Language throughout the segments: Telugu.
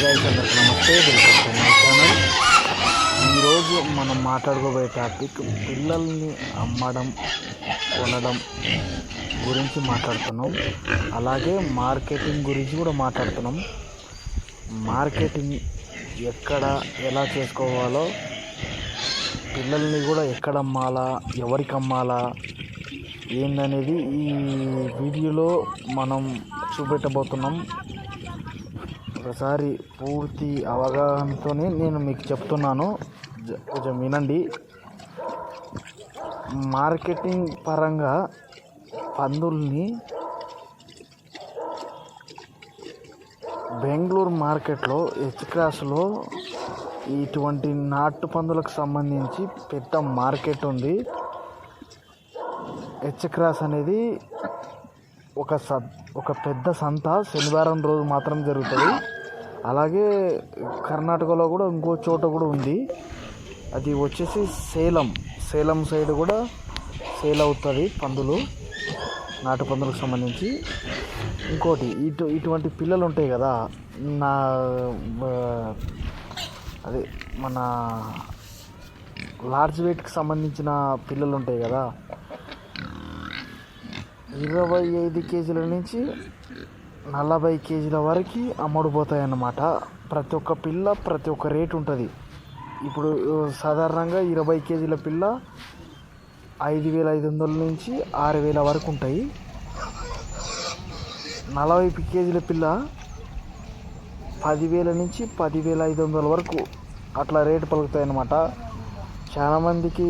గైస్ అందరికి నమస్తే. Welcome my channel. ఈరోజు మనం మాట్లాడుకోబోయే టాపిక్ పిల్లల్ని అమ్మడం కొనడం గురించి మాట్లాడుతున్నాం. అలాగే మార్కెటింగ్ గురించి కూడా మాట్లాడుతున్నాం. మార్కెటింగ్ ఎక్కడ ఎలా చేసుకోవాలో పిల్లల్ని కూడా ఎక్కడ అమ్మాలా ఎవరికి అమ్మాలా ఏందనేది ఈ వీడియోలో మనం చూపెట్టబోతున్నాం. ఒకసారి పూర్తి అవగాహనతోనే నేను మీకు చెప్తున్నాను. కొంచెం వినండి. మార్కెటింగ్ పరంగా పందుల్ని బెంగళూరు మార్కెట్లో హెచ్ క్రాస్లో ఇటువంటి నాటు పందులకు సంబంధించి పెద్ద మార్కెట్ ఉంది. హెచ్ క్రాస్ అనేది ఒక స ఒక పెద్ద సంత శనివారం రోజు మాత్రం జరుగుతుంది. అలాగే కర్ణాటకలో కూడా ఇంకో చోట కూడా ఉంది. అది వచ్చేసి సేలం. సేలం సైడ్ కూడా సేల్ అవుతుంది పందులు. నాటు పందులకు సంబంధించి. ఇంకోటి ఇటు ఇటువంటి పిల్లలు ఉంటాయి కదా నా అదే మన లార్జ్ వెయిట్కి సంబంధించిన పిల్లలు ఉంటాయి కదా ఇరవై ఐదు కేజీల నుంచి నలభై కేజీల వరకు అమ్ముడుపోతాయి అన్నమాట ప్రతి ఒక్క పిల్ల ప్రతి ఒక్క రేట్ ఉంటుంది. ఇప్పుడు సాధారణంగా ఇరవై కేజీల పిల్ల ఐదు వేల ఐదు వందల నుంచి ఆరు వేల వరకు ఉంటాయి. నలభై కేజీల పిల్ల పదివేల నుంచి పదివేల ఐదు వందల వరకు అట్లా రేటు పలుకుతాయి అన్నమాట చాలా మందికి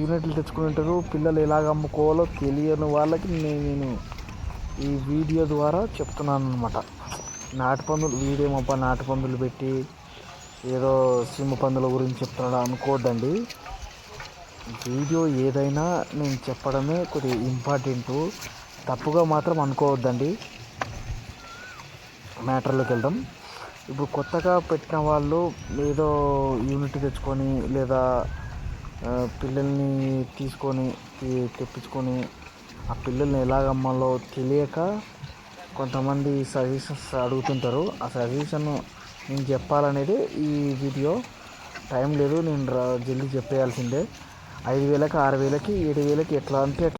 యూనిట్లు తెచ్చుకుని ఉంటారు. పిల్లలు ఎలాగ అమ్ముకోవాలో తెలియని వాళ్ళకి నేను ఈ వీడియో ద్వారా చెప్తున్నాను అనమాట నాటు పందులు వీడియో మొప్ప నాటుపందులు పెట్టి ఏదో సిమ్మ పందుల గురించి చెప్తున్నాడు అనుకోవద్దండి వీడియో ఏదైనా నేను చెప్పడమే కొద్దిగా ఇంపార్టెంట్. తప్పుగా మాత్రం అనుకోవద్దండి. మ్యాటర్లోకి వెళ్దాం. ఇప్పుడు కొత్తగా పెట్టిన వాళ్ళు ఏదో యూనిట్ తెచ్చుకొని లేదా పిల్లల్ని తీసుకొని తెప్పించుకొని ఆ పిల్లల్ని ఎలాగ అమ్మాలో తెలియక కొంతమంది సజెషన్స్ అడుగుతుంటారు. ఆ సజెషన్ నేను చెప్పాలనేది ఈ వీడియో టైం లేదు నేను రా జల్దీ చెప్పేయాల్సిందే. ఐదు వేలకి ఆరు వేలకి ఏడు వేలకి ఎట్లా అంటే